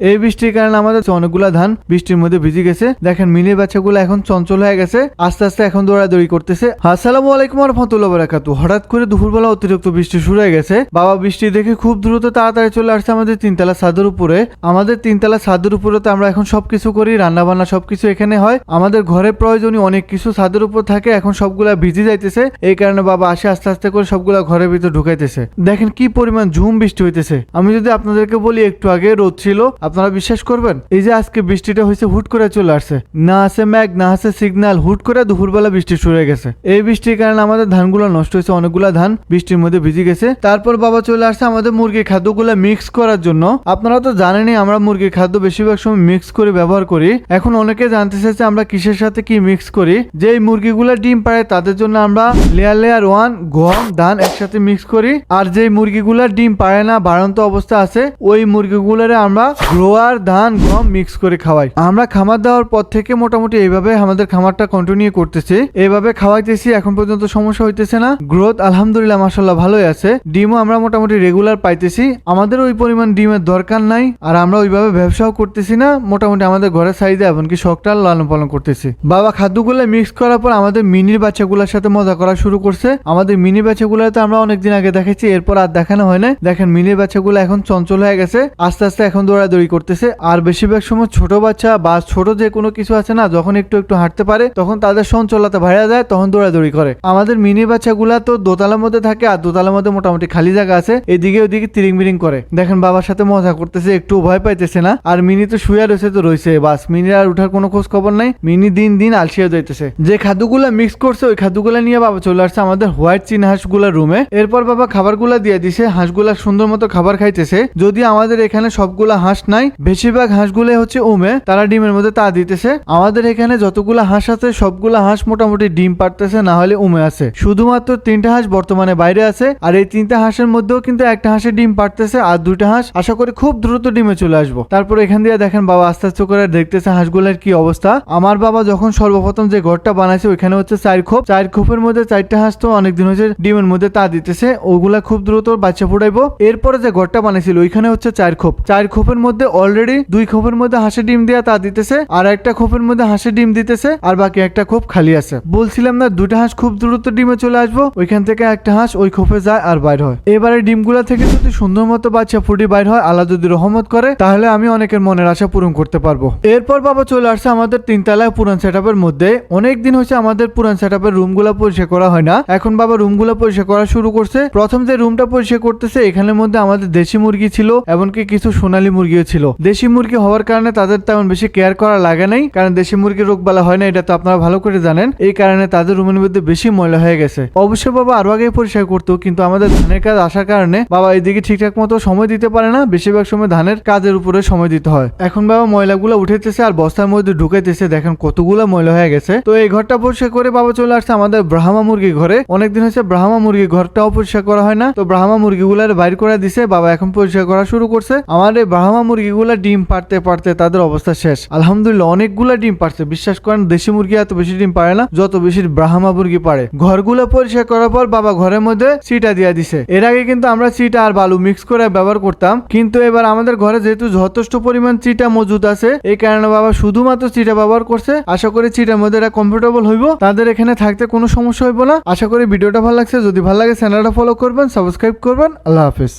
এই বৃষ্টির কারণে আমাদের অনেকগুলা ধান বৃষ্টির মধ্যে ভিজে গেছে। দেখেন মিনির বাচ্চাগুলো এখন চঞ্চল হয়ে গেছে। আস্তে আস্তে এখন দৌড়াদৌড়ি করতেছে। আসসালামু আলাইকুম রহমতুল্লাহ বারাকাতু হঠাৎ করে দুপুরবেলা অতিরিক্ত বৃষ্টি শুরু হয়ে গেছে। বাবা বৃষ্টি দেখে খুব দ্রুত তাড়াতাড়ি চলে আসছে আমাদের তিনতলা ছাদের উপরে। আমাদের তিনতলা ছাদের উপরে তো আমরা এখন সবকিছু করি রান্না বান্না সবকিছু এখানে হয়। আমাদের ঘরে প্রয়োজনীয় অনেক কিছু ছাদের উপর থাকে, এখন সবগুলা ভিজে যাইতেছে। এই কারণে বাবা আসে আস্তে আস্তে করে সবগুলা ঘরের ভিতরে ঢুকাইতেছে। দেখেন কি পরিমাণ ঝুম বৃষ্টি হইতেছে। আমি যদি আপনাদেরকে বলি, একটু আগে রোদ ছিল আপনারা বিশ্বাস করবেন? এই যে আজকে বৃষ্টিটা হয়েছে, হুট করে চলে আসছে। না আছে ম্যাগ না আছে সিগন্যাল হুট করে দুপুরবেলা বৃষ্টি শুরু হয়ে গেছে। এই বৃষ্টির কারণে আমাদের ধানগুলো নষ্ট হয়েছে, অনেকগুলো ধান বৃষ্টির মধ্যে ভিজে গেছে। তারপর বাবা চলে আসছে আমাদের মুরগির খাদ্যগুলো মিক্স করার জন্য। আপনারা তো জানেনই, আমরা মুরগির খাদ্য বেশিরভাগ সময় মিক্স করে ব্যবহার করি। এখন অনেকে জানতে চাইছে আমরা কিসের সাথে কি মিক্স করি। যে মুরগিগুলো ডিম পাড়ে, তাদের জন্য আমরা লেয়ার লেয়ার ওয়ান গম, ধান একসাথে মিক্স করি। আর যেই মুরগিগুলা ডিম পারে না, বাড়ন্ত অবস্থা আছে, ওই মুরগিগুলোরে আমরা গ্রোয়ার ধান গম মিক্স করে খাওয়াই। আমরা খামার দেওয়ার পর থেকে মোটামুটি এইভাবে আমাদের খামারটা কন্টিনিউ করতেছি। এইভাবে খাওয়াইতেছি, এখন পর্যন্ত সমস্যা হইতেছে না। গ্রোথ আলহামদুলিল্লাহ মাসাল্লাহ ভালোই আছে। ডিমও আমরা মোটামুটি রেগুলার পাইতেছি। আমাদের ওই পরিমাণ ডিমের দরকার নাই, আর আমরা ওইভাবে ব্যবসাও করতেছি না। মোটামুটি আমাদের ঘরের সাইডে এমনকি শখটা লালন পালন করতেছি। বাবা খাদ্যগুলো মিক্স করার পর আমাদের মিনির বাচ্চাগুলোর সাথে মজা করা শুরু করছে। আমাদের মিনি বাচ্চাগুলো তো আমরা অনেকদিন আগে দেখেছি, এরপর আর দেখানো হয় না দেখেন মিনির বাচ্চাগুলো এখন চঞ্চল হয়ে গেছে। আস্তে আস্তে এখন দৌড়াদৌড়ি করতেছে। আর বেশিরভাগ সময় ছোট বাচ্চা বা ছোট যে কোনো কিছু আছে না, যখন একটু একটু হাঁটতে পারে, তখন তাদের সঞ্চলতা ভাড়া যায়, তখন দৌড়াদৌড়ি করে। আমাদের মিনি বাচ্চাগুলা তো দোতলার মধ্যে থাকে, আর দোতলার মধ্যে মোটামুটি খালি জায়গা আছে, এদিকে ওদিকে তিরিং বিরিং করে। দেখেন বাবার সাথে মজা করতেছে, একটু ভয় পাইতেছে না। আর মিনি তো শুয়ে রয়েছে তো রয়েছে, বাস। মিনির আর উঠার কোনো খোঁজ খবর নাই। মিনি দিন দিন আলসিয়ে যাইতেছে। যে খাদ্যগুলা মিক্স করছে, ওই খাদ্যগুলো নিয়ে বাবা চলে আসছে আমাদের হোয়াইট চিন হাঁসগুলার রুমে। এরপর বাবা খাবারগুলা দিয়ে দিছে, হাঁসগুলা সুন্দর মতো খাবার খাইতেছে। যদি আমাদের এখানে সবগুলা হাঁস নাই। বেশিরভাগ হাঁসগুলো হচ্ছে উমে, তারা ডিমের মধ্যে তা দিতেছে। আমাদের এখানে যতগুলা হাঁস আছে, সবগুলা হাঁস মোটামুটি ডিম পারতেছে না হলে উমে আছে। শুধুমাত্র তিনটা হাঁস বর্তমানে বাইরে আছে, আর এই তিনটা হাঁসের মধ্যেও কিন্তু একটা হাঁসের ডিম পারতেছে আর দুইটা হাঁস আশা করি খুব দ্রুত ডিমে চলে আসব। তারপর এখান দিয়ে দেখেন বাবা আস্তে আস্তে করে দেখতেছে হাঁসগুলোর কি অবস্থা। আমার বাবা যখন সর্বপ্রথম যে ঘরটা বানাইছে, ওইখানে হচ্ছে চার খোপ। চার খোপের মধ্যে চারটা হাঁস তো অনেকদিন হচ্ছে ডিমের মধ্যে তা দিতেছে। ওগুলা খুব দ্রুত বাচ্চা ফুটাইবো। এরপরে যে ঘরটা বানাইছিল, ওইখানে হচ্ছে চার খোপ। চার খোপের মধ্যে অলরেডি দুই খোপের মধ্যে হাঁসের ডিম দেওয়া তা দিতেছে, আর একটা খোপের মধ্যে হাঁসের ডিম দিতেছে, আর বাকি একটা খোপ খালি আছে। বলছিলাম না দুইটা হাঁস খুব দ্রুত ডিমে চলে আসব, ওইখান থেকে একটা হাঁস ওই খোপে যায় আর বাইর হয়। এবারে ডিমগুলা থেকে যদি সুন্দর মতো বাচ্চা ফুটি বাইর হয়, আল্লাহ যদি রহমত করে, তাহলে আমি অনেকের মনের আশা পূরণ করতে পারব। এরপর বাবা চলে আসছে আমাদের তিনতলায় পুরান সেট মধ্যে। অনেক দিন হচ্ছে আমাদের পুরান সেট আপের রুমগুলো পরিষ্কার করা হয় না। এখন বাবা রুম রুমগুলো পরিষ্কার করা শুরু করছে। প্রথম যে রুমটা পরিষ্কার করতেছে, এখানের মধ্যে আমাদের দেশি মুরগি ছিল, এমনকি কিছু সোনালী মুরগিও ছিল। দেশি মুরগি হওয়ার কারণে তাদের তেমন বেশি কেয়ার করা লাগে নাই, কারণ দেশি মুরগির রোগ বালা হয় না, এটা তো আপনারা ভালো করে জানেন। এই কারণে তাদের রুমের মধ্যে বেশি ময়লা হয়ে গেছে। অবশ্যই বাবা আরও আগে পরিষ্কার করতো, কিন্তু আমাদের ধানের কাজ আসার কারণে বাবা এদিকে ঠিকঠাক মতো সময় দিতে পারে না, বেশিরভাগ সময় ধানের কাজের উপরে সময় দিতে হয়। এখন বাবা ময়লাগুলো উঠেতেছে আর বস্তার মধ্যে ঢুকাইতেছে, দেখেন কতগুলো ময়লা হয়ে গেছে। তো এই ঘরটা পরিষ্কার করে বাবা চলে আসছে আমাদের ব্রাহ্মা মুরগি ঘরে। অনেকদিন হচ্ছে ব্রাহ্মা মুরগি ঘরটাও পরিষ্কার করা হয় না, তো ব্রাহ্মা মুরগি মুরগিগুলার বাইর করে দিছে, বাবা এখন পরিষ্কার করা শুরু করছে। আমার এই ব্রাহ্মা মুরগিগুলা ডিম পারতে পারতে তাদের অবস্থা শেষ। আলহামদুলিল্লাহ, অনেকগুলা ডিম পারছে বিশ্বাস করেন, দেশি মুরগি এত বেশি ডিম পারে না, যত বেশি ব্রাহ্মা মুরগি পারে ঘরগুলো পরিষ্কার করার পর বাবা ঘরের মধ্যে চিটা দিয়া দিছে। এর আগে কিন্তু আমরা চিটা আর বালু মিক্স করে ব্যবহার করতাম, কিন্তু এবার আমাদের ঘরে যেহেতু যথেষ্ট পরিমাণ চিটা মজুদ আছে এই কারণে বাবা শুধুমাত্র চিটা ব্যবহার করছে। আশা করি চিটার মধ্যে এটা কমফোর্টেবল হইব, তাদের এখানে থাকতে কোনো সমস্যা হইব না। আশা করি ভিডিওটা ভালো লাগছে। যদি ভালো লাগে চ্যানেলটা ফলো করবেন সাবস্ক্রাইব করবেন। আল্লাহ হাফিজ।